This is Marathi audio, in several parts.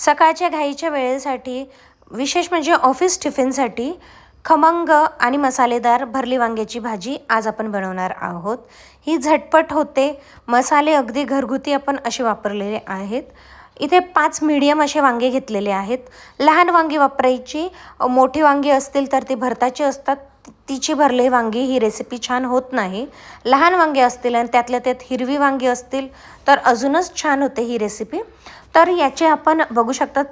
सकाळच्या घाईच्या वेळेसाठी विशेष म्हणजे ऑफिस टिफिनसाठी खमंग आणि मसालेदार भरली वांग्याची भाजी आज आपण बनवणार आहोत. ही झटपट होते. मसाले अगदी घरगुती आपण असे वापरलेले आहेत. इथे पाच मीडियम असे वांगे घेतलेले आहेत. लहान वांगी वापरायची मोठी वांगी असतील तर ती भरताची असतात. तिची भरले वांगी ही रेसिपी छान होत नाही. लहान वांगे असतील आणि त्यातल्या त्यात हिरवी वांगी असतील तर अजूनच छान होते ही रेसिपी तर याचे आपण बघू शकतात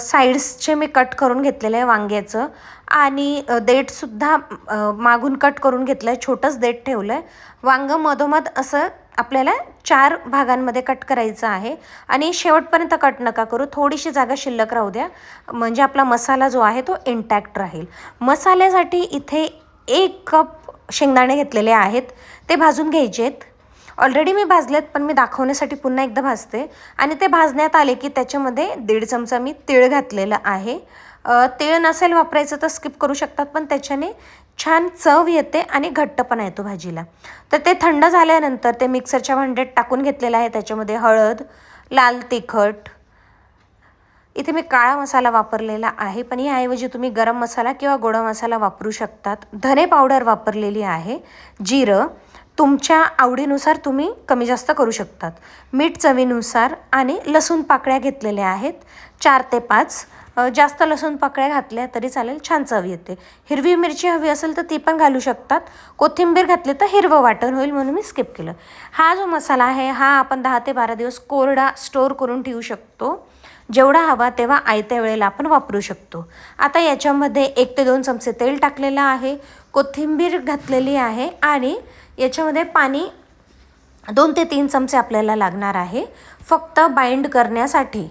साईड्सचे मी कट करून घेतलेलं आहे वांग्याचं. आणि देठसुद्धा मागून कट करून घेतलं आहे छोटंच देठ ठेवलं आहे वांगं मधोमध असं आपल्याला चार भागांमध्ये कट करायचं आहे. आणि शेवटपर्यंत कट नका करू. थोडीशी जागा शिल्लक राहू द्या. म्हणजे आपला मसाला जो आहे तो इंटॅक्ट राहील. मसाल्यासाठी इथे एक कप शेंगदाणे घेतलेले आहेत. ते भाजून घ्यायचे आहेत ऑलरेडी मी भाजलेत पण मी दाखवण्यासाठी पुन्हा एकदा भाजते. आणि ते भाजण्यात आले की त्याच्यामध्ये दीड चमचा मी तीळ घातलेलं आहे. तेळ तीळ नसेल वापरायचं तर स्किप करू शकतात पण त्याच्याने छान चव येते आणि घट्टपणा येतो भाजीला. तर ते थंड झाल्यानंतर ते मिक्सरच्या भांड्यात टाकून घेतलेलं आहे. त्याच्यामध्ये हळद लाल तिखट. इथे मी काळा मसाला वापरलेला आहे पण याऐवजी तुम्ही गरम मसाला किंवा गोडा मसाला वापरू शकतात. धने पावडर वापरलेली आहे जिरं. तुमच्या आवडीनुसार तुम्ही कमी जास्त करू शकतात. मीठ चवीनुसार आणि लसूण पाकळ्या घेतलेल्या आहेत. चार ते पाच. जास्त लसूण पाकळ्या घातल्या तरी चालेल छान चव येते. हिरवी मिरची हवी असेल तर ती पण घालू शकतात. कोथिंबीर घातली तर हिरवं वाटण होईल म्हणून मी स्किप केलं. हा जो मसाला आहे हा आपण दहा ते बारा दिवस कोरडा स्टोअर करून ठेवू शकतो. जेवढा हवा तेव्हा आयत्या वेळेला आपण वापरू शकतो. आता याच्यामध्ये एक ते दोन चमचे तेल टाकलेलं आहे कोथिंबीर घातलेली आहे आणि याच्यामध्ये पाणी दोन ते तीन चमचे आपल्याला लागणार आहे. फक्त बाइंड करण्यासाठी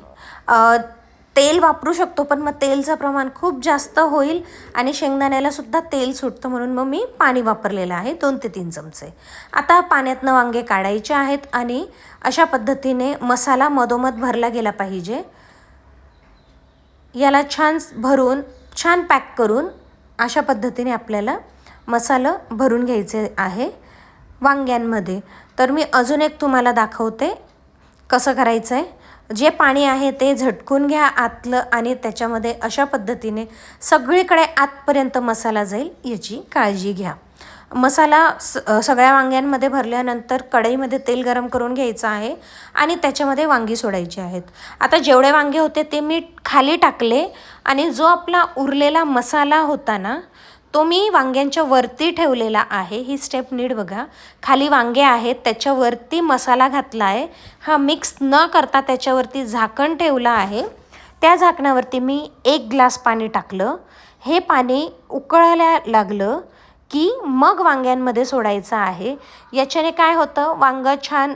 तेल वापरू शकतो पण मग तेलचं प्रमाण खूप जास्त होईल आणि शेंगदाण्याला सुद्धा तेल सुटतं म्हणून मग मी पाणी वापरलेलं आहे दोन ते तीन चमचे. आता पाण्यातनं वांगे काढायचे आहेत आणि अशा पद्धतीने मसाला मधोमध भरला गेला पाहिजे. याला छान भरून छान पॅक करून अशा पद्धतीने आपल्याला मसाला भरून घ्यायचे आहे वांग्यांमध्ये. तर मी अजून एक तुम्हाला दाखवते कसं करायचं आहे जे पाणी आहे ते झटकून घ्या आतलं आणि त्याच्यामध्ये अशा पद्धतीने सगळीकडे आतपर्यंत मसाला जाईल याची काळजी घ्या. मसाला स सगळ्या वांग्यांमध्ये भरल्यानंतर कढईमध्ये तेल गरम करून घ्यायचं आहे आणि त्याच्यामध्ये वांगी सोडायची आहेत. आता जेवढे वांगे होते ते मी खाली टाकले आणि जो आपला उरलेला मसाला होता ना तो मी वांग्यांच्या वरती ठेवलेला आहे. ही स्टेप नीट बघा. खाली वांगे आहेत त्याच्यावरती मसाला घातला आहे. हा मिक्स न करता त्याच्यावरती झाकण ठेवलं आहे. त्या झाकणावरती मी एक ग्लास पाणी टाकलं. हे पाणी उकळायला लागलं. की मग वांग्यांमध्ये सोडायचं आहे. याच्याने काय होतं? वांगं छान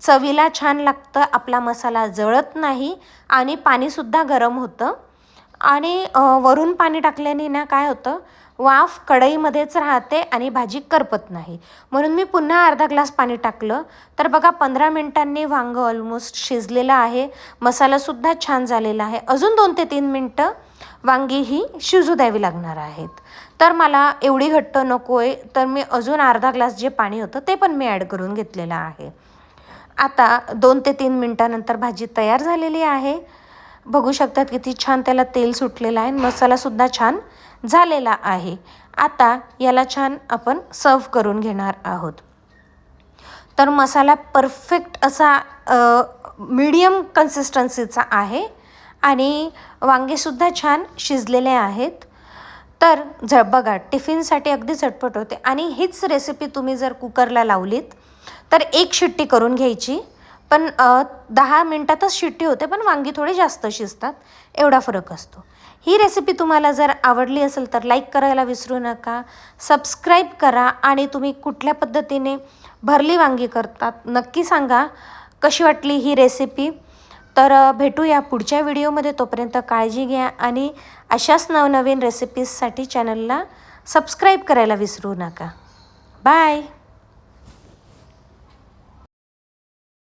चवीला छान लागतं आपला मसाला जळत नाही आणि पाणीसुद्धा गरम होतं. आणि वरून पाणी टाकल्याने ना काय होतं? वाफ कढईमध्येच राहते आणि भाजी करपत नाही. म्हणून मी पुन्हा अर्धा ग्लास पाणी टाकलं. तर बघा पंधरा मिनटांनी वांगं ऑलमोस्ट शिजलेलं आहे. मसालासुद्धा छान झालेला आहे. अजून दोन ते तीन मिनटं. वांगी ही शिजू द्यावी लागणार आहेत. तर मला एवढी घट्ट नको आहे तर मी अजून अर्धा ग्लास जे पाणी होतं ते पण मी ॲड करून घेतलेलं आहे. आता दोन ते तीन मिनटानंतर भाजी तयार झालेली आहे. बघू शकतात किती छान त्याला तेल सुटलेलं आहे मसालासुद्धा छान झालेला आहे. आता याला छान आपण सर्व करून घेणार आहोत. तर मसाला परफेक्ट असा मीडियम कन्सिस्टन्सीचा आहे. आणि वांगेसुद्धा छान शिजलेले आहेत. तर झ बघा टिफिनसाठी अगदी झटपट होते. आणि हीच रेसिपी तुम्ही जर कुकरला लावलीत तर एक शिट्टी करून घ्यायची. पण दहा मिनटातच शिट्टी होते पण वांगी थोडी जास्त शिजतात. एवढा फरक असतो. ही रेसिपी तुम्हाला जर आवडली असेल तर लाईक करायला विसरू नका. सबस्क्राईब करा आणि तुम्ही कुठल्या पद्धतीने भरली वांगी करतात नक्की सांगा कशी वाटली ही रेसिपी तर भेटूया पुढच्या व्हिडिओमध्ये. तोपर्यंत काळजी घ्या आणि अशाच नवनवीन रेसिपीजसाठी चॅनलला सबस्क्राईब करायला विसरू नका. बाय